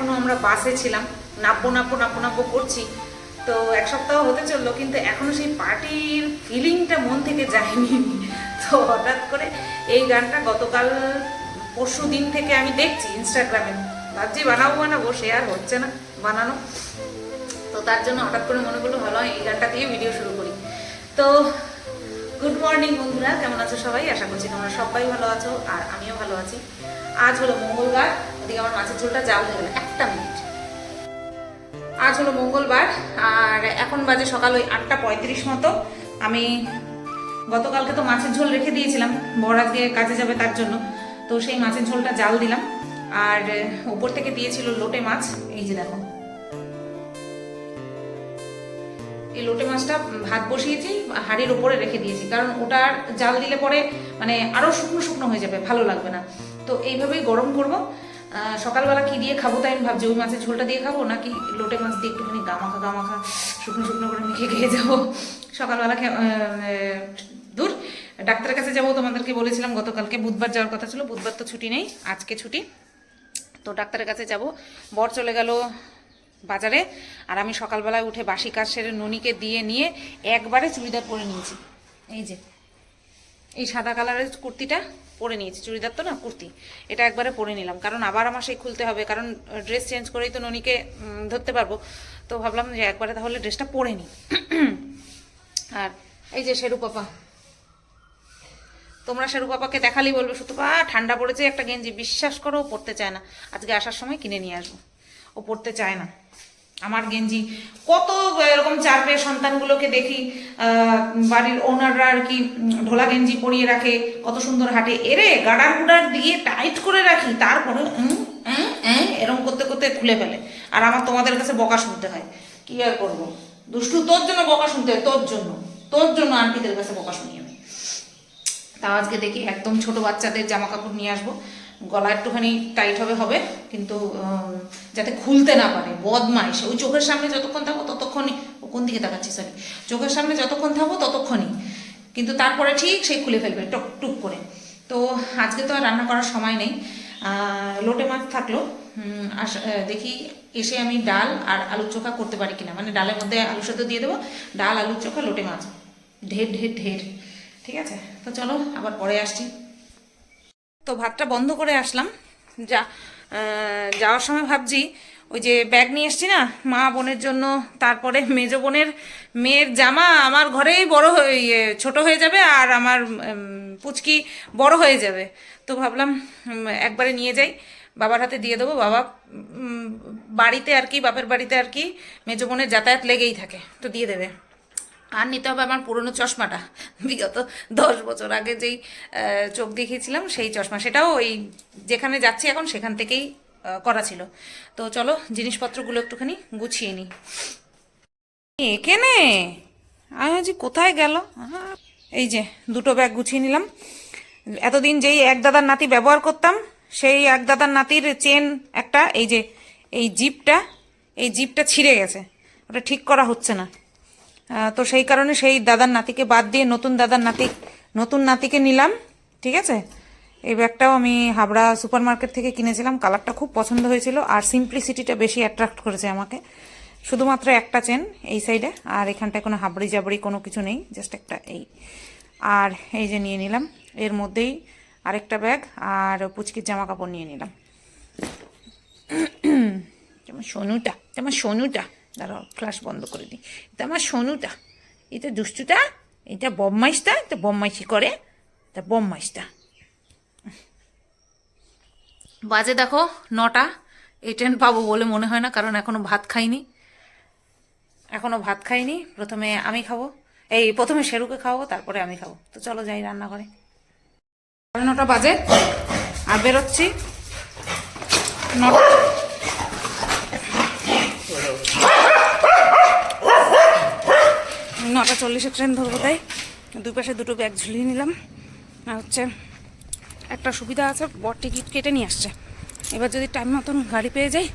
এই সময় এখনও আমরা বাসে ছিলাম নাব্বো নাব্বো নাব্বো নাব্বো করছি। তো এক সপ্তাহ হতে চলল, কিন্তু এখনও সেই পার্টির ফিলিংটা মন থেকে যায়নি। তো হঠাৎ করে এই গানটা গতকাল, পরশু দিন থেকে আমি দেখছি ইনস্টাগ্রামে ভাবছি বানাবো বানাবো, সে আর হচ্ছে না, বানানো। তো তার জন্য হঠাৎ করে মনে করল ভালো, এই গানটা দিয়ে ভিডিও শুরু করি। তো গুড মর্নিং বন্ধুরা, কেমন আছো সবাই? আশা করছি তোমরা সবাই ভালো আছো, আর আমিও ভালো আছি। আজ হলো মঙ্গলবার ওদিকে আমার মাছের ঝোলটা জাল হয়ে। গেল একটা মিনিট। আজ হলো মঙ্গলবার, আর এখন বাজে সকাল ওই আটটা পঁয়ত্রিশ মতো। আমি গতকালকে তো মাছের ঝোল রেখে দিয়েছিলাম বড় আজকে কাজে যাবে তার জন্য। তো সেই মাছের ঝোলটা জাল দিলাম, আর উপর থেকে দিয়েছিল লোটে মাছ, এই যে দেখো। এই লোটে মাছটা ভাত বসিয়েছি, হাঁড়ির ওপরে রেখে দিয়েছি, কারণ ওটা জাল দিলে পরে মানে আরও শুকনো শুকনো হয়ে যাবে, ভালো লাগবে না। তো এইভাবেই গরম করব সকালবেলা কি দিয়ে খাব তাই আমি ভাবছি, ওই মাছের ঝোলটা দিয়ে খাব নাকি লোটে মাছ দিয়ে একটুখানি গামাখা গামাখা শুকনো শুকনো করে মেখে খেয়ে যাব? সকালবেলা দূর, ডাক্তারের কাছে যাব, তোমাদেরকে বলেছিলাম, গতকালকে বুধবার যাওয়ার কথা ছিল, বুধবার তো ছুটি নেই, আজকে ছুটি। তো ডাক্তারের কাছে যাব, বর চলে গেল বাজারে, আর আমি সকালবেলায় উঠে বাসি কাজ সেরে ননিকে দিয়ে নিয়ে একবারে চুড়িদার পরে নিয়েছি। এই যে, এই সাদা কালারের কুর্তিটা পরে নিয়েছি, চুড়িদার তো না, কুর্তি। এটা একবারে পরে নিলাম, কারণ আবার আমার সেই খুলতে হবে, কারণ ড্রেস চেঞ্জ করেই তো ননিকে ধরতে পারব। তো ভাবলাম যে একবারে তাহলে ড্রেসটা পরে নিই। আর এই যে শেরু পাপা, তোমরা শেরু পাপাকে দেখালেই বলবে পা ঠান্ডা পড়েছে, একটা গেঞ্জি, বিশ্বাস করো পড়তে চায় না। আজকে আসার সময় কিনে নিয়ে আসব। ও পড়তে চায় না। আমার গেঞ্জি। কত এরকম চার পেয়ে সন্তানগুলোকে দেখি বাড়ির ওনাররা আর কি ঢোলা গেঞ্জি পরিয়ে রাখে, কত সুন্দর হাটে। এরে, গাডার গুডার দিয়ে টাইট করে রাখি তারপরে এরকম করতে করতে খুলে ফেলে। আর আমার তোমাদের কাছে বকা শুনতে হয়। কি আর করব? দুষ্টু, তোর জন্য বকা শুনতে হয়, তোর জন্য। তোর জন্য আন্টিদের কাছে বকা শুনি আমি তাও আজকে দেখি একদম ছোট বাচ্চাদের জামা কাপড় নিয়ে আসব। গলা একটুখানি টাইট হবে হবে, কিন্তু যাতে খুলতে না পারে, বদমাইশ। ওই চোখের সামনে যতক্ষণ থাকব, ততক্ষণই, ও কোন দিকে তাকাচ্ছি সরি চোখের সামনে যতক্ষণ থাকব, ততক্ষণই। কিন্তু তারপরে ঠিক সেই খুলে ফেলবে, টক, টুক করে। তো আজকে তো আর রান্না করার সময় নেই। লোটে মাছ থাকল। আস- দেখি এসে আমি ডাল আর আলুর চোখা করতে পারি কিনা। মানে ডালের মধ্যে আলু সেদ্ধ দিয়ে দেবো, ডাল, আলুর চোখা, লোটে মাছ। ঢের ঢের ঢের। ঠিক আছে? তো চলো, আবার পরে আসছি। তো ভাতটা বন্ধ করে আসলাম। যা যাওয়ার সময় ভাবছি ওই যে ব্যাগ নিয়ে এসছি না মা বোনের জন্য তারপরে মেজো বোনের মেয়ের জামা আমার ঘরেই বড় হয়ে ইয়ে, ছোট হয়ে যাবে আর আমার পুচকি বড় হয়ে যাবে। তো ভাবলাম একবারে নিয়ে যাই বাবার হাতে দিয়ে দেবো। বাবা বাড়িতে আর কি বাপের বাড়িতে আর কি মেজো বোনের যাতায়াত লেগেই থাকে তো দিয়ে দেবে। আর নিতে হবে আমার পুরনো চশমাটা। বিগত দশ বছর আগে যেই চোখ দেখিয়েছিলাম, সেই চশমা। সেটাও ওই যেখানে যাচ্ছি এখন সেখান থেকেই করা ছিল। তো চলো, জিনিসপত্রগুলো একটুখানি গুছিয়ে নিই। এখানে আমি আজ কোথায় গেল? এই যে, দুটো ব্যাগ গুছিয়ে নিলাম। এতদিন যেই এক দাদার নাতি ব্যবহার করতাম, সেই এক দাদার নাতির চেন একটা, এই যে, এই জিপটা এই জিপটা ছিঁড়ে গেছে। ওটা ঠিক করা হচ্ছে না। তো সেই কারণে সেই দাদার নাতিকে বাদ দিয়ে নতুন দাদার নাতি, নতুন নাতিকে নিলাম, ঠিক আছে? এই ব্যাগটাও আমি হাবড়া সুপার মার্কেট থেকে কিনেছিলাম, কালারটা খুব পছন্দ হয়েছিল, আর সিম্পলিসিটিটা বেশি অ্যাট্রাক্ট করেছে আমাকে। শুধুমাত্র একটা চেন এই সাইডে আর এখানটায় কোনো হাবড়ি জাবড়ি কোনো কিছু নেই জাস্ট একটা এই। আর এই যে নিয়ে নিলাম, এর মধ্যেই আরেকটা ব্যাগ আর পুচকির জামা কাপড় নিয়ে নিলাম। সোনুটা আমার সোনুটা। দাঁড়াও ক্লাস বন্ধ করে দিই। এটা আমার সোনুটা। এটা দুষ্টুটা, এটা বদমাইশটা, এটা বদমাইশি করে, এটা বদমাইশটা। বাজে দেখো, নটা, এই ট্রেন পাবো বলে মনে হয় না, কারণ এখনও ভাত খাইনি। এখনও ভাত খাইনি, প্রথমে আমি খাব। এই, প্রথমে শেরুকে খাওয়াবো, তারপরে আমি খাব। তো চলো যাই রান্না করে সাড়ে নটা বাজে, আর বেরোচ্ছি। নটা নটা চল্লিশে ট্রেন ধরবো তাই। দুই পাশে দুটো ব্যাগ ঝুলিয়ে নিলাম। আর হচ্ছে একটা সুবিধা আছে বর টিকিট কেটে নিয়ে আসছে। এবার যদি টাইম মতন গাড়ি পেয়ে যাই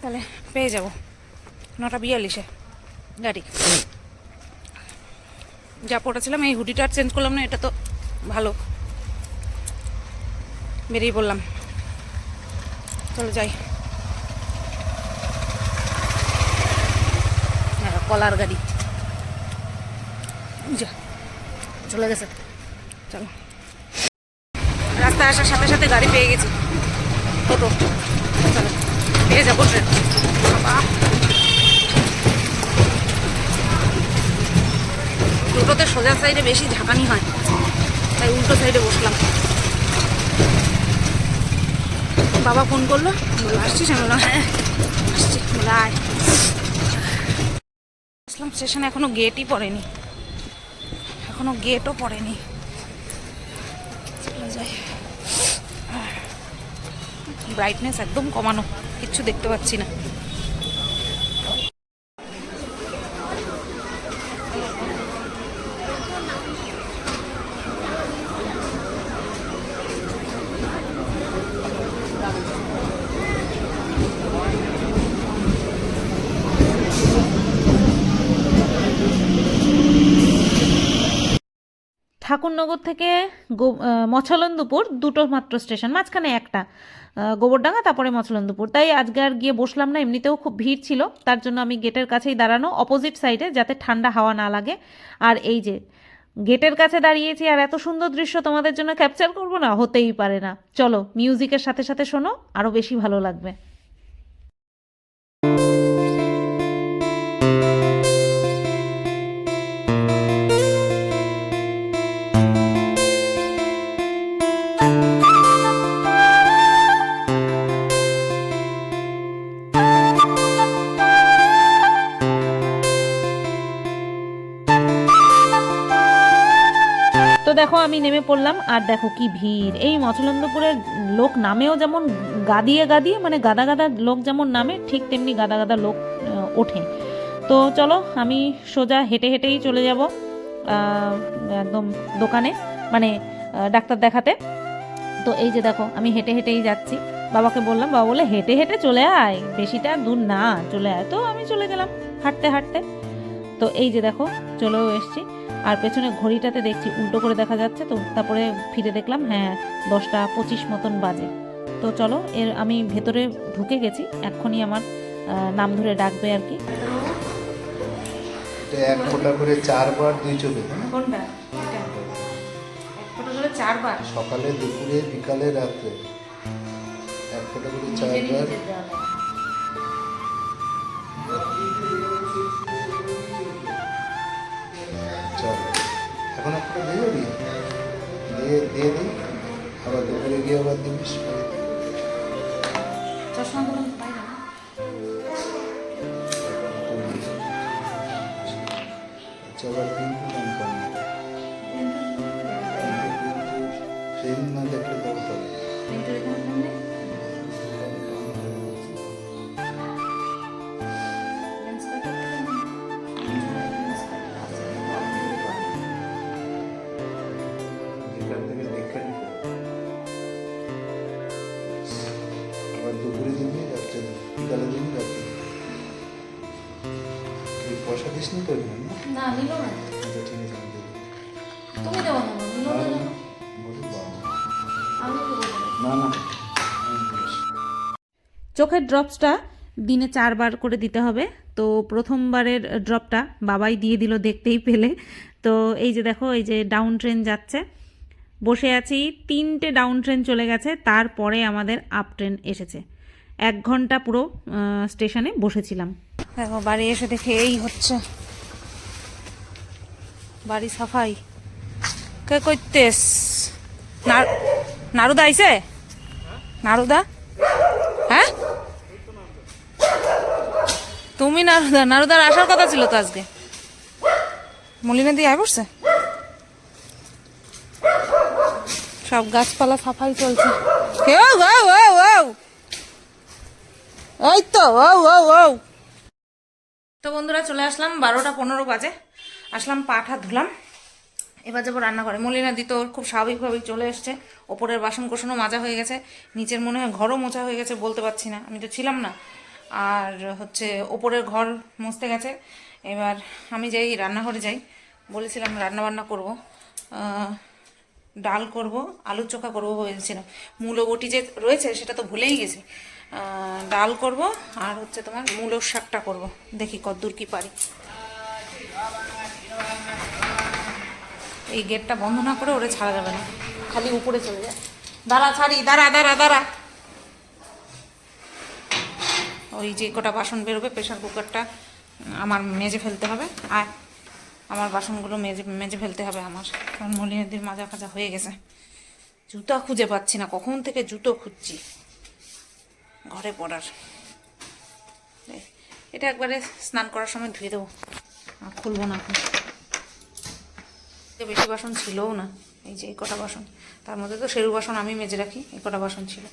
তাহলে পেয়ে যাব। নটা বিয়াল্লিশে গাড়ি। যা পড়েছিলাম এই হুডিটা আর চেঞ্জ করলাম না এটা তো ভালো। বেরিয়ে পড়লাম। চলো যাই। হ্যাঁ, কলার গাড়ি। যা, চলে গেছে। চলো। রাস্তায় আসার সাথে সাথে গাড়ি পেয়ে গেছি। টোটো। চলো পেয়ে যাব ট্রেন টোটোতে সোজা সাইডে বেশি ঝাঁকানি হয়। তাই উল্টো সাইডে বসলাম। বাবা ফোন করল, বলল, আসছিস? আমি বললাম হ্যাঁ আসছি। বলে, আয়। আসলাম। স্টেশনে এখনও গেটই পড়েনি। এখনও গেটও পড়েনি। ব্রাইটনেস একদম কমানো কিচ্ছু দেখতে পাচ্ছি না। ঠাকুরনগর থেকে মছলন্দপুর, দুটো মাত্র স্টেশন, মাঝখানে একটা গোবরডাঙ্গা, তারপরে মছলন্দপুর। তাই আজকে আর গিয়ে বসলাম না, এমনিতেও খুব ভিড় ছিল, তার জন্য আমি গেটের কাছেই দাঁড়ানো অপোজিট সাইডে যাতে ঠান্ডা হাওয়া না লাগে। আর এই যে, গেটের কাছে দাঁড়িয়েছি, আর এত সুন্দর দৃশ্য তোমাদের জন্য ক্যাপচার করব না? হতেই পারে না। চলো মিউজিকের সাথে সাথে শোনো আরও বেশি ভালো লাগবে। দেখো, আমি নেমে পড়লাম, আর দেখো কি ভিড়। এই মচলন্দপুরের লোক নামেও যেমন গাদিয়ে গাদিয়ে মানে গাদা গাদা লোক যেমন নামে, ঠিক তেমনি গাদা গাদা লোক ওঠে। তো চলো, আমি সোজা হেঁটে হেঁটেই চলে যাব একদম দোকানে মানে ডাক্তার দেখাতে। তো এই যে দেখো, আমি হেঁটে হেঁটেই যাচ্ছি। বাবাকে বললাম, বাবা বলে, হেঁটে হেঁটে চলে আয়, বেশিটা দূর না, চলে আয়। তো আমি চলে গেলাম, হাঁটতে হাঁটতে। তো এই যে দেখো, চলেও এসছি। আর পেছনে ঘড়িটাতে দেখছি উল্টো করে দেখা যাচ্ছে তো তারপরে ফিরে দেখলাম হ্যাঁ দশটা পঁচিশ মতন বাজে। তো চলো এর আমি ভেতরে ঢুকে গেছি এক্ষুনি আমার নাম ধরে ডাকবে আর কি। এক ফোঁটা করে চারবার দুই চোখে কোনটা? এক ফোঁটা করে চারবার? সকালে দুপুরে বিকালে রাত্রে। এক ফোঁটা করে চারবার। এখন একটা দিয়ে দিই দিয়ে দিয়ে দিই আবার দুপুরে গিয়ে আবার দিন চশমা দিস নি তো না? নিল না। আচ্ছা ঠিক আছে আমি দেবো। তুমি দেবো না নিল না, না না, বলি বাবা। আমি না না চোখের ড্রপসটা দিনে চারবার করে দিতে হবে। তো প্রথমবারের ড্রপটা বাবাই দিয়ে দিল দেখতেই পেলে। তো এই যে দেখো এই যে ডাউন ট্রেন যাচ্ছে। বসে আছি তিনটে ডাউন ট্রেন চলে গেছে তারপরে আমাদের আপ ট্রেন এসেছে। এক ঘণ্টা পুরো স্টেশনে বসেছিলাম। দেখো, বাড়ি এসে দেখে এই হচ্ছে। বাড়ি সাফাই। কে করতেস নারুদা আইছে? নারুদা? হ্যাঁ? তুমি নারুদা? নারুদার আসার কথা ছিল তো আজকে। মলিনা দিয়ে আয় পড়ছে সব গাছপালা সাফাই চলছে। ও ও ও ও এই তো ও ও ও তো বন্ধুরা চলে আসলাম বারোটা পনেরো বাজে। আসলাম পাঠা ধুলাম। এবার যাব রান্নাঘরে। মলিনা দি তো খুব স্বাভাবিকভাবেই চলে এসছে। ওপরের বাসন কোষণও মাজা হয়ে গেছে। নিচের মনে হয় ঘরও মোছা হয়ে গেছে বলতে পারছি না। আমি তো ছিলাম না। আর হচ্ছে ওপরের ঘর মুছতে গেছে। এবার আমি যাই, রান্নাঘরে যাই। বলেছিলাম রান্না বান্না করব ডাল করব আলু চোখা করব ভেবেছিলাম মূলো বটি যে রয়েছে সেটা তো ভুলেই গেছি। ডাল করব আর হচ্ছে তোমার মূলোর শাকটা করব। দেখি কদ্দূর কি পারি। এই গেটটা বন্ধ না করে ওরে ছাড়া যাবে না। খালি উপরে চলে যায় দাঁড়া, ছাড়ি, দাঁড়া দাঁড়া দাঁড়া। ওই যে কটা বাসন বেরোবে প্রেশার কুকারটা আমার মেজে ফেলতে হবে। আর আমার বাসনগুলো মেজে মেজে ফেলতে হবে আমার। কারণ মলিনাদির মাজা ফাজা হয়ে গেছে। জুতা খুঁজে পাচ্ছি না। কখন থেকে জুতো খুঁজছি? ঘরে পড়ার। এটা একবারে স্নান করার সময় ধুয়ে দেবো। খুলবো না এখন। বেশি বাসন ছিলও না, এই যে এই কটা বাসন। তার মধ্যে তো সেরু বাসন আমি মেজে রাখি, এই কটা বাসন ছিল।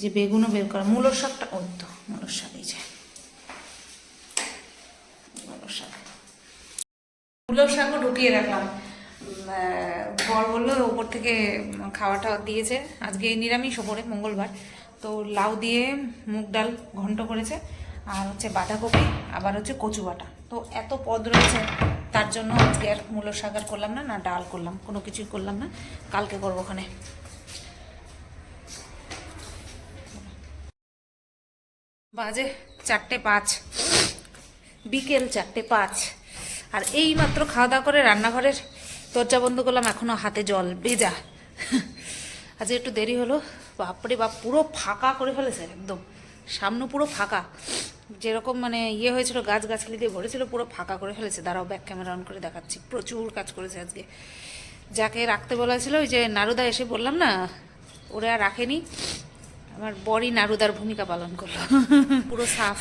যে বেগুনও বের করা। মূলর শাকটা, ওই তো, মূলর শাক, এই যে। মূলর শাক। মূলর শাকও ঢুকিয়ে রাখলাম। বর বলল ওপর থেকে খাওয়াটা দিয়েছে। আজকে নিরামিষ ওপরে, মঙ্গলবার। তো লাউ দিয়ে মুগ ডাল ঘন্ট করেছে। আর হচ্ছে বাঁধাকপি, আবার হচ্ছে কচু বাটা। তো এত পদ রয়েছে, তার জন্য আজকে আর মূলো আর করলাম না না ডাল করলাম, কোনো কিছুই করলাম না। কালকে করব ওখানে। বাজে চারটে পাঁচ, বিকেল চারটে পাঁচ। আর এই মাত্র খাওয়া দাওয়া করে রান্নাঘরের দরজা বন্ধ করলাম, এখনও হাতে জল। ভেজা আজ একটু দেরি হলো। বাপরে বাপ, পুরো ফাঁকা করে ফেলেছে একদম। সামনে পুরো ফাঁকা। যেরকম মানে ইয়ে হয়েছিল গাছ গাছালি দিয়ে ভরেছিল, পুরো ফাঁকা করে ফেলেছে। দাঁড়াও ব্যাক ক্যামেরা অন করে দেখাচ্ছি। প্রচুর কাজ করেছে আজকে। যাকে রাখতে বলা ছিল, ওই যে নারুদা এসে বললাম না, ওরা আর রাখেনি। আমার বড়ই নারুদার ভূমিকা পালন করল। পুরো সাফ।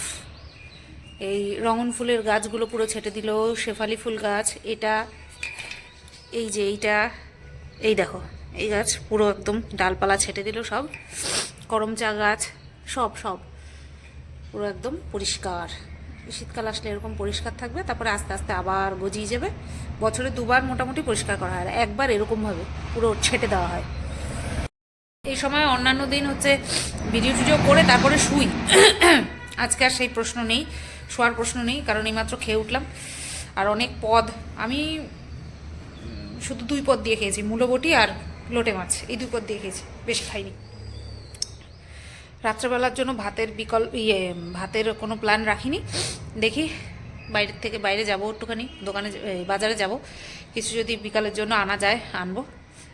এই রঙন ফুলের গাছগুলো পুরো ছেটে দিল, শেফালি ফুল গাছ, এটা এই যে এইটা, এই দেখো, এই গাছ পুরো একদম ডালপালা ছেটে দিল সব। করম চা গাছ, সব সব। পুরো একদম পরিষ্কার। শীতকাল আসলে এরকম পরিষ্কার থাকবে, তারপরে আস্তে আস্তে আবার গজিয়ে যাবে। বছরে দুবার মোটামুটি পরিষ্কার করা হয় একবার এরকমভাবে পুরো ছেটে দেওয়া হয়। এই সময় অন্যান্য দিন হচ্ছে ভিডিও টিডিও করে তারপরে শুই। আজকে আর সেই প্রশ্ন নেই, শোয়ার প্রশ্ন নেই, কারণ এইমাত্র খেয়ে উঠলাম। আর অনেক পদ, আমি শুধু দুই পদ দিয়ে খেয়েছি, মূলবটি আর লোটে মাছ। এই দুই পদ দিয়ে খেয়েছি, বেশি খাইনি। রাত্রেবেলার জন্য ভাতের বিকল্প ইয়ে ভাতের কোনো প্ল্যান রাখিনি। দেখি বাইরের থেকে বাইরে যাব একটুখানি, দোকানে বাজারে যাব। কিছু যদি বিকালের জন্য আনা যায়, আনব।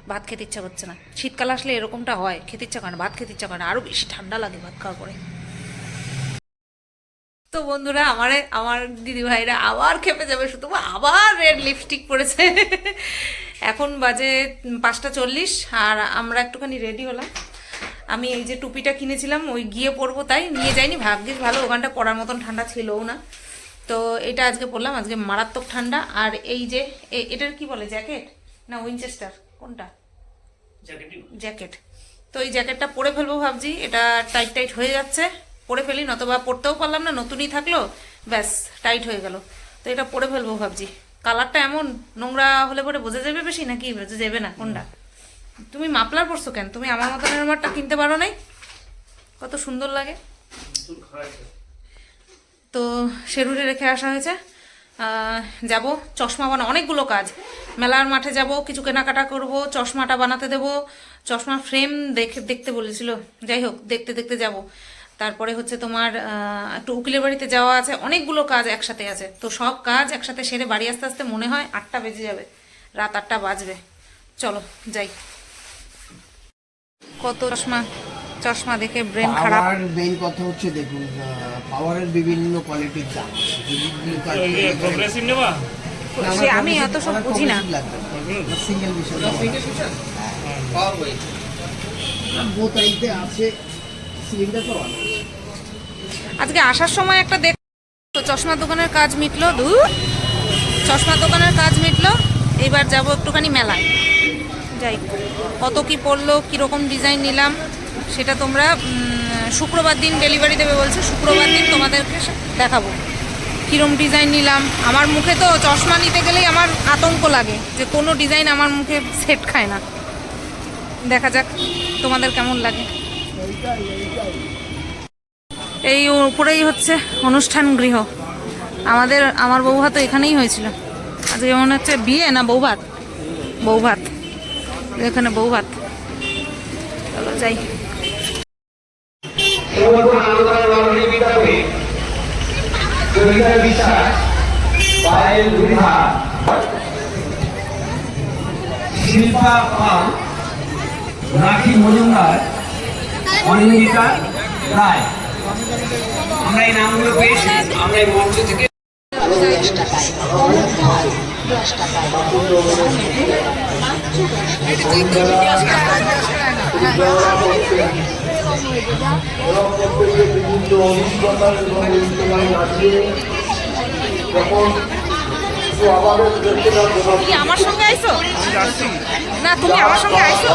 ভাত খেতে ইচ্ছা করছে না। শীতকাল আসলে এরকমটা হয়, খেতে ইচ্ছা করে না, ভাত খেতে ইচ্ছা করে না। আরও বেশি ঠান্ডা লাগে ভাত খাওয়ার পরে তো বন্ধুরা আমারে আমার দিদি ভাইরা আবার খেপে যাবে শুধু আবার রেড লিপস্টিক পরেছে। এখন বাজে পাঁচটা চল্লিশ আর আমরা একটুখানি রেডি হলাম। আমি এই যে টুপিটা কিনেছিলাম ওই গিয়ে পরবো তাই নিয়ে যাইনি ভাগ্যিস ভালো ওখানটা পরার মতন ঠান্ডা ছিলও না। তো এটা আজকে পরলাম আজকে মারাত্মক ঠান্ডা আর এই যে এটার কি বলে জ্যাকেট? না উইনচেস্টার কোনটা? জ্যাকেট। তো এই জ্যাকেটটা পরে ফেলব ভাবছি এটা টাইট টাইট হয়ে যাচ্ছে। পরে ফেলি, নতবা পরতেও পারলাম না, নতুনই থাকল, ব্যাস টাইট হয়ে গেল। তো এটা পরে ফেলব ভাবছি। কালারটা এমন, নোংরা হলে পরে বোঝা যাবে বেশি নাকি বোঝা যাবে না কোনটা? তুমি মাপলার পরছো কেন? তুমি আমার মতন আমারটা কিনতে পারো নাই? কত সুন্দর লাগে। তো শেরুরে রেখে আসা হয়েছে। যাব, চশমা বানা অনেকগুলো কাজ। মেলার মাঠে যাব, কিছু কেনাকাটা করব, চশমাটা বানাতে দেব চশমা ফ্রেম দেখে দেখতে বলেছিল। যাই হোক, দেখতে দেখতে যাব। তারপরে হচ্ছে তোমার একটু উকিলের বাড়িতে যাওয়া আছে অনেকগুলো কাজ একসাথে আছে। তো সব কাজ একসাথে সেরে বাড়ি আসতে আসতে মনে হয় আটটা বেজে যাবে রাত আটটা বাজবে। চলো যাই। কত চশমা চশমা দেখে ব্রেন খারাপ। পাওয়ার মেইন কথা হচ্ছে দেখুন পাওয়ারের বিভিন্ন কোয়ালিটির দাম। প্রোগ্রেসিভ নেবা? সে আমি অত সব বুঝি না। সিঙ্গেল বিষয় বোথ আইতে আছে সিলিন্ডার তো অনেক আজকে আসার সময় একটা দেখ তো চশমার দোকানের কাজ মিটলো ধুর চশমার দোকানের কাজ মিটলো। এবার যাব একটুখানি মেলায়। যাই কত কি পড়ল, কীরকম ডিজাইন নিলাম, সেটা তোমরা শুক্রবার দিন ডেলিভারি দেবে বলছে, শুক্রবার দিন তোমাদেরকে দেখাবো। কীরম ডিজাইন নিলাম। আমার মুখে তো চশমা নিতে গেলেই আমার আতঙ্ক লাগে যে কোনো ডিজাইন আমার মুখে সেট খায় না। দেখা যাক তোমাদের কেমন লাগে। এই উপরেই হচ্ছে অনুষ্ঠান গৃহ। আমাদের, আমার বৌভাত এখানেই হয়েছিল। আজকে মনে হচ্ছে বিয়ে না বৌভাত বৌভাত এখানে বৌভাত চলো যাই। শিল্পা রাখি মজুমদার, অনিন্দিতা রায়। আমরা এই নামগুলো পেয়েছি আমরা এই মঞ্চ থেকে বিভিন্ন এবং কি আমার সঙ্গে আইছো? না, তুমি আমার সঙ্গে আইছো?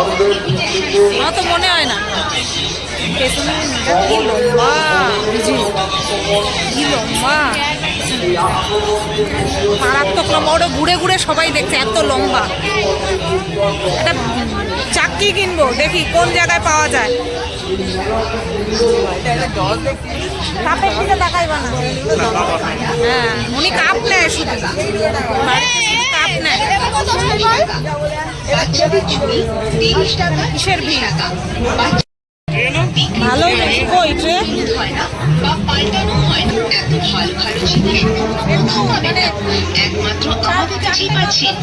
আমার তো মনে হয় না। মারাত্মক লম্বা। ওটা ঘুরে ঘুরে সবাই দেখছে, এত লম্বা। একটা চাকরি কিনবো, দেখি কোন জায়গায় পাওয়া যায়। হ্যাঁ উনি কাপ নেয় শুধু কাপ নেয়। কিসের ভিড়? কই হয় ভালো ভালো জিনিস কোথাও না একমাত্র আমাদের কাছেই পাচ্ছেন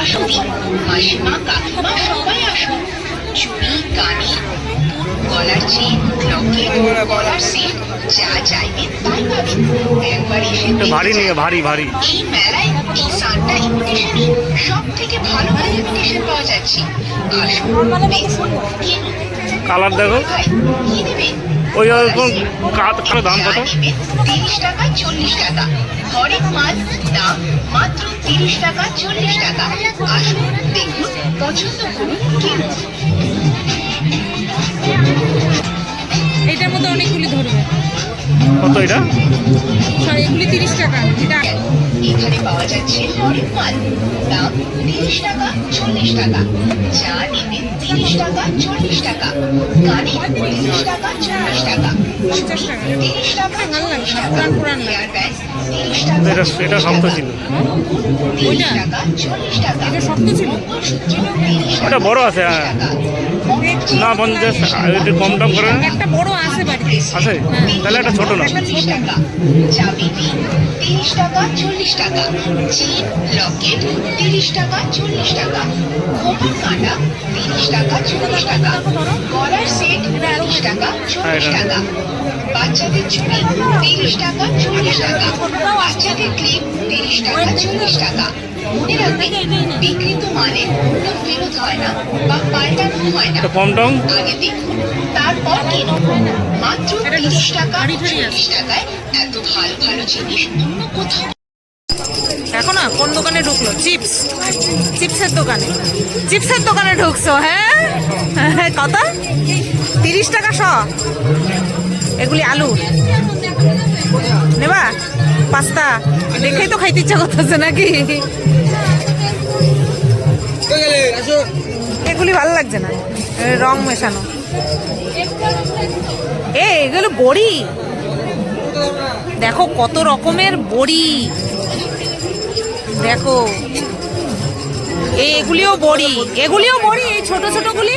আসুন মাসিমা কাকিমা সবাই আসুন চুড়ি কানি গলার চেন লকেট গলার সেট যা চাইবেন তাই পাবেন একবার এসে ভারী নিয়ে ভারী ভারী। এই মেলায় এই সানটা ইমিটেশনই সব থেকে ভালো ভালো ইমিটেশন পাওয়া যাচ্ছে। কিনুন কালার দেখো। কি নেবেন? ওই ওরকম কাত করে দাম কত? তিরিশ টাকা চল্লিশ টাকা। হরেক মাল দাম মাত্র তিরিশ টাকা চল্লিশ টাকা। আসুন দেখুন পছন্দ করুন কিনুন। এইটার মধ্যে অনেকগুলি ধরবে। কত এটা? সরি এগুলি তিরিশ টাকা। এটা এখানে পাওয়া যাচ্ছে হরেক মাল দাম তিরিশ টাকা চল্লিশ টাকা। চা নেবেন তিরিশ টাকা চল্লিশ টাকা। কানে তিরিশ টাকা চল্লিশ টাকা। পঞ্চাশ টাকা। তিরিশ টাকা ভালো লাগে, চল্লিশ টাকা। পুরান পুরান লাগে। হেয়ার ব্যান্ড তিরিশ টাকা এটা শক্ত ছিল। ওটা বড় আছে হ্যাঁ। না পঞ্চাশ একটু কম দাম করে না? একটা বড় আছে বাড়িতে। আছে? তাহলে একটা ছোট না তিরিশ টাকা। চাবি পিন তিরিশ টাকা চল্লিশ টাকা। চেন লকেট তিরিশ টাকা চল্লিশ টাকা। খোপার তিরিশ টাকা চল্লিশ টাকা। সেট টাকা চল্লিশ টাকা। বাচ্চাদের চুড়ি তিরিশ টাকা চল্লিশ টাকা। বাচ্চাদের ক্লিপ তিরিশ টাকা চল্লিশ টাকা। মনে রাখবেন বিকৃত মানে কোনো ফেরত হয় না বা পাল্টানো হয় না। কম টম আগে দেখুন তারপর কিনুন। মাত্র তিরিশ টাকা চল্লিশ টাকায় এত ভালো ভালো জিনিস। অন্য কোথাও দেখো না কোন দোকানে ঢুকলো? চিপস। চিপসের দোকানে। চিপসের দোকানে ঢুকছো হ্যাঁ? কত? তিরিশ টাকা শ। এগুলি আলু। নেবা? পাস্তা। দেখেই তো খাইতে ইচ্ছা করতেছে নাকি? এগুলি ভালো লাগছে না? এ, রং মেশানো। এ এগুলো বড়ি। দেখো কত রকমের বড়ি। দেখো। এই এগুলিও বড়ি। এগুলিও বড়ি এই ছোট ছোটগুলি?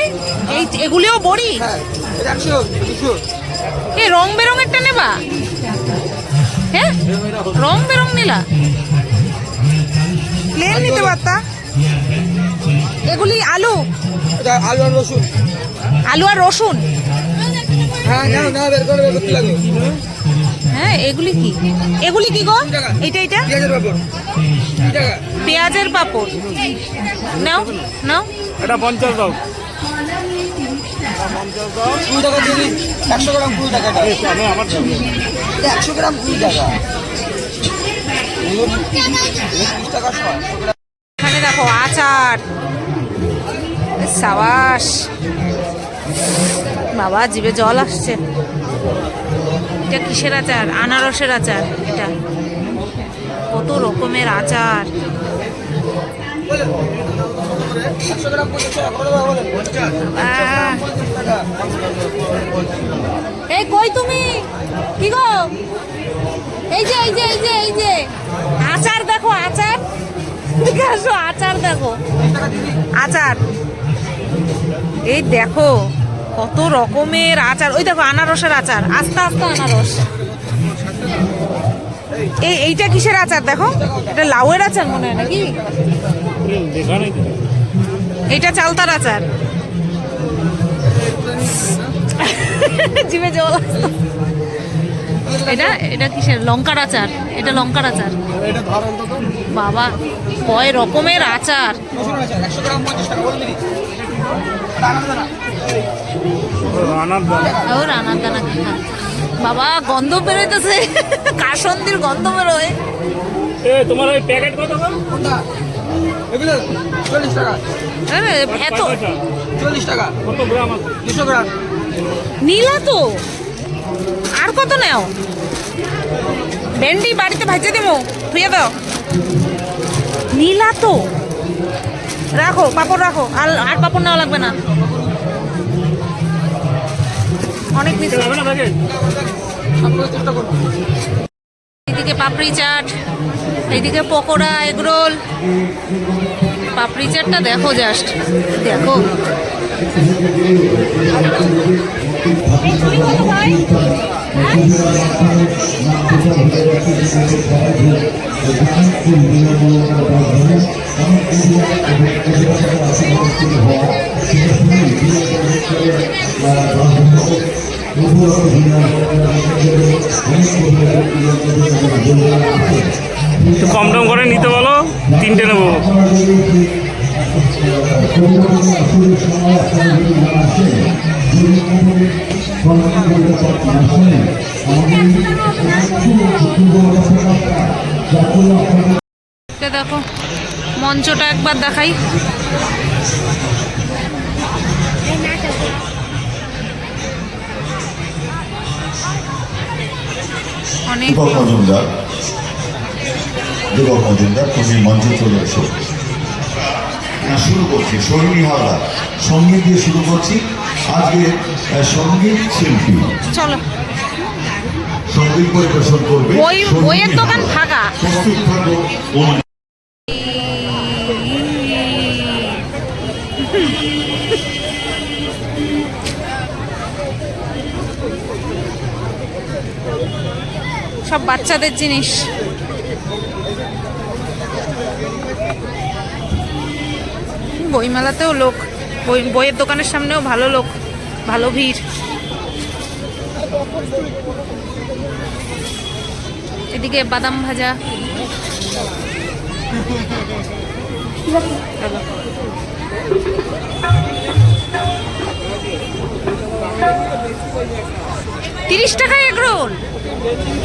এই এগুলিও বড়ি? এই রং বেরঙেরটা নেবা? হ্যাঁ রং বেরং নীলা প্লেন নিতে পারতা? এগুলি আলু? আলু আর রসুন। আলু আর রসুন? হ্যাঁ না না বের করে বের করতে লাগে হ্যাঁ এগুলি কি? এগুলি কি গো? এটা এটা পেঁয়াজের টাকা পাপড়। নাও নাও। এটা পঞ্চাশ দাও। কুড়ি টাকা দিয়ে একশো গ্রাম কুড়ি টাকা। একশো গ্রাম কুড়ি টাকা। এখানে দেখো আচার, সাবাস। বাবা, জিভে জল আসছে। এটা কিসের আচার? আনারসের আচার এটা। কত রকমের আচার। এই কই তুমি? কি গো? এই যে এই যে এই যে এই যে। আচার দেখো, আচার। আসো, আচার দেখো। আচার। এই দেখো, কত রকমের আচার। ওই দেখো, আনারসের আচার। আস্তে আস্তে আনারস। এই, এইটা কিসের আচার দেখো? এটা লাউয়ের আচার মনে হয় নাকি? এইটা চালতার আচার। জিভে জল এটা এটা কিসের? লঙ্কার আচার। এটা লঙ্কার আচার। বাবা কয় রকমের আচার। ও দানা। বাবা গন্ধ বেরোইতেছে। কাসন্দির গন্ধ বেরোয়। তোমার ওই প্যাকেট কত? এগুলো চল্লিশ টাকা। আরে, এত। চল্লিশ টাকা। কত গ্রাম দুশো গ্রাম। নীলা তো। আর কত নেও? ভেন্ডি বাড়িতে ভাজে দেবো ধুয়ে দাও। নীলা তো। রাখো পাপড় রাখো। আর আর পাপড় নেওয়া লাগবে না। অনেক মিষ্টি। হবে না এইদিকে পাপড়ি চাট এইদিকে পকোড়া এগরোল পাপড়ি চাটটা দেখো জাস্ট দেখো। একটু কম টম করে নিতে বলো তিনটে নেব। দেখো মঞ্চটা একবার দেখাই। দীপক মজুমদার। দীপক মজুমদার তুমি মঞ্চে চলে এসো। শুরু করছি শর্মী হাওড়া সংগীত দিয়ে শুরু করছি। আজকে সংগীত শিল্পী। চলো। সংগীত পরিবেশন করবে বইয়ের দোকান ফাঁকা। প্রস্তুত থাকো। সব বাচ্চাদের জিনিস বইমেলাতেও লোক, বই, বইয়ের দোকানের সামনেও ভালো লোক, ভালো ভিড় এদিকে বাদাম ভাজা। তিরিশ টাকা এগ রোল।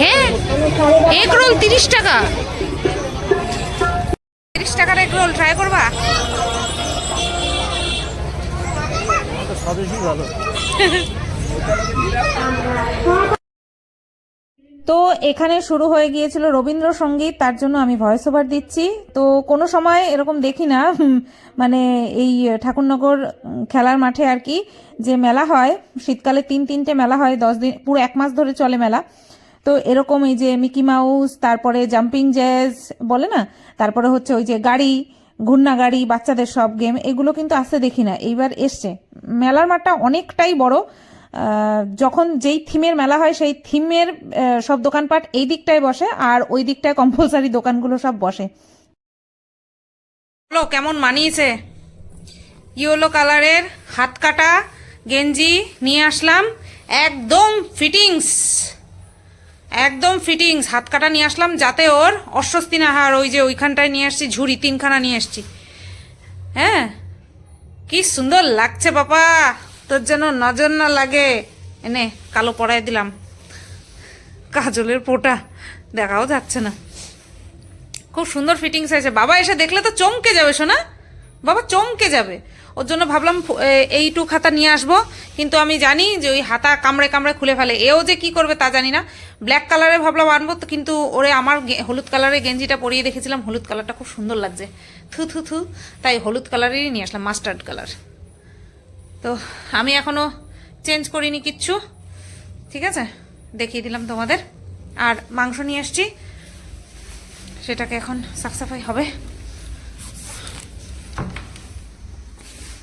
হ্যাঁ এগ রোল তিরিশ টাকা। তিরিশ টাকার এগ রোল ট্রাই করবা? তো এখানে শুরু হয়ে গিয়েছিল রবীন্দ্রসঙ্গীত, তার জন্য আমি ভয়েস ওভার দিচ্ছি। তো কোনো সময় এরকম দেখি না মানে এই ঠাকুরনগর খেলার মাঠে আর কি যে মেলা হয়, শীতকালে তিন তিনটে মেলা হয়, দশ দিন, পুরো এক মাস ধরে চলে মেলা। তো এরকম এই যে মিকি মাউস, তারপরে জাম্পিং জ্যাজ বলে না, তারপরে হচ্ছে ওই যে গাড়ি, ঘূর্ণা গাড়ি, বাচ্চাদের সব গেম, এগুলো কিন্তু আসতে দেখি না, এইবার এসছে। মেলার মাঠটা অনেকটাই বড় যখন যেই থিমের মেলা হয়, সেই থিমের সব দোকানপাট এই দিকটায় বসে আর ওই দিকটায় কম্পালসারি দোকানগুলো সব বসে। হলো কেমন মানিয়েছে? ইয়েলো কালারের হাত কাটা গেঞ্জি নিয়ে আসলাম। একদম ফিটিংস একদম ফিটিংস হাত কাটা নিয়ে আসলাম যাতে ওর অস্বস্তি না আর ওই যে ওইখানটায় নিয়ে আসছি, ঝুড়ি তিনখানা নিয়ে আসছি। হ্যাঁ কি সুন্দর লাগছে বাবা তোর যেন নজর না লাগে। এনে কালো পরায় দিলাম। কাজলের পোটা দেখাও যাচ্ছে না। খুব সুন্দর ফিটিংস হয়েছে বাবা এসে দেখলে তো চমকে যাবে শোনা বাবা চমকে যাবে। ওর জন্য ভাবলাম এইটু খাতা নিয়ে আসব। কিন্তু আমি জানি যে ওই হাতা কামড়ে কামড়ে খুলে ফেলে। এও যে কি করবে তা জানি না। ব্ল্যাক কালারে ভাবলাম আনব, তো কিন্তু ওরে আমার হলুদ কালারের গেঞ্জিটা পরিয়ে দেখেছিলাম হলুদ কালারটা খুব সুন্দর লাগছে। থু থু থু। তাই হলুদ কালারেরই নিয়ে আসলাম মাস্টার্ড কালার তো আমি এখনও চেঞ্জ করিনি কিচ্ছু। ঠিক আছে? দেখিয়ে দিলাম তোমাদের। আর মাংস নিয়ে আসছি। সেটাকে এখন সাফসাফাই হবে।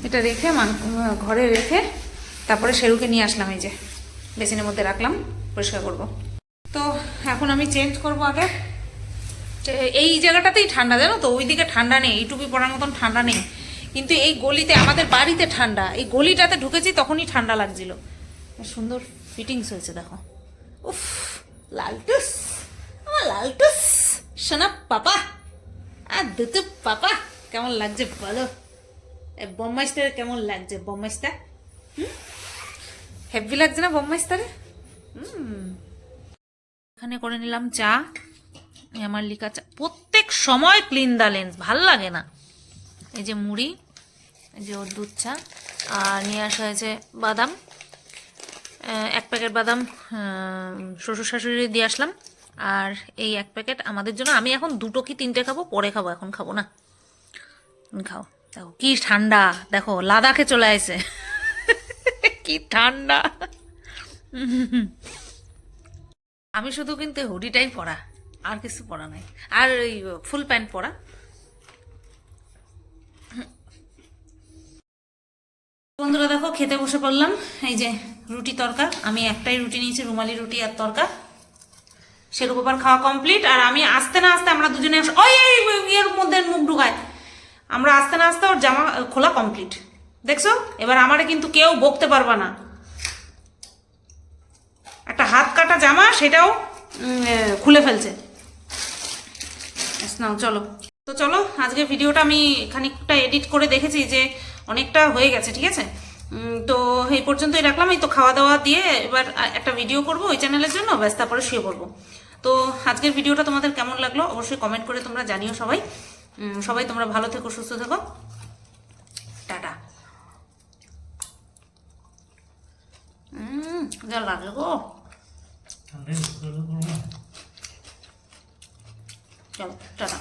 এটা রেখে ঘরে রেখে তারপরে সেরুকে নিয়ে আসলাম এই যে। বেসিনের মধ্যে রাখলাম, পরিষ্কার করব। তো এখন আমি চেঞ্জ করব আগে। এই জায়গাটাতেই ঠান্ডা, জানো তো? ওইদিকে ঠান্ডা নেই, এই টুপি পরার মতন ঠান্ডা নেই। কিন্তু এই গলিতে, আমাদের বাড়িতে ঠান্ডা। এই গলিটাতে ঢুকেছি, তখনই ঠান্ডা লাগছিল। সুন্দর ফিটিংস হয়েছে, দেখো। উফ, লালটুস। আমার লালটুস। শোনা পাপা। আর দুটো পাপা, কেমন লাগছে বলো? বোম্মাইস্টার কেমন লাগছে বোম্মাইস্টার হেভি লাগছে না বোম্মাইস্টারে হুম। এখানে করে নিলাম চা। আমার লিকা চা প্রত্যেক সময় ক্লিন দা লেন্স ভালো লাগে না। এই যে মুড়ি, এই যে ওর দুধ চা, আর নিয়ে আসা হয়েছে বাদাম। এক প্যাকেট বাদাম শ্বশুর শাশুড়ি দিয়ে আসলাম। আর এই এক প্যাকেট আমাদের জন্য, আমি এখন দুটো কি তিনটে খাব? পরে খাব, এখন খাব না। খাও। দেখো, কি ঠান্ডা। দেখো, লাদাখে চলে আসে কি ঠান্ডা। আমি শুধু কিন্তু হুডিটাই পরা, আর কিছু পরা নাই। আর ওই ফুল প্যান্ট পরা। বন্ধুরা দেখো, খেতে বসে পড়লাম। এই যে রুটি তরকা, আমি একটাই রুটি নিয়েছি, রুমালি রুটি আর তরকা। সেরূপ আবার খাওয়া কমপ্লিট আর আমি আসতে না আসতে আমরা দুজনে ওই ইয়ের মধ্যে মুখ ঢুকায়। আমরা আসতে না আসতে ওর জামা খোলা কমপ্লিট দেখছ? এবার আমারে কিন্তু কেউ বকতে পারবা না। একটা হাত কাটা জামা, সেটাও খুলে ফেলছে। নাও, চলো। তো চলো আজকে ভিডিওটা আমি খানিকটা এডিট করে দেখেছি যে অনেকটা হয়ে গেছে ঠিক আছে? তো এই পর্যন্তই রাখলাম। এই তো খাওয়া দাওয়া দিয়ে এবার একটা ভিডিও করব ওই চ্যানেলের জন্য ব্যাস তারপরে শুয়ে পড়ব। তো আজকের ভিডিওটা তোমাদের কেমন লাগল অবশ্যই কমেন্ট করে তোমরা জানিও সবাই। সবাই তোমরা ভালো থেকো সুস্থ থেকো। টাটা। হুম যা লাগে গো। চলো টাটা।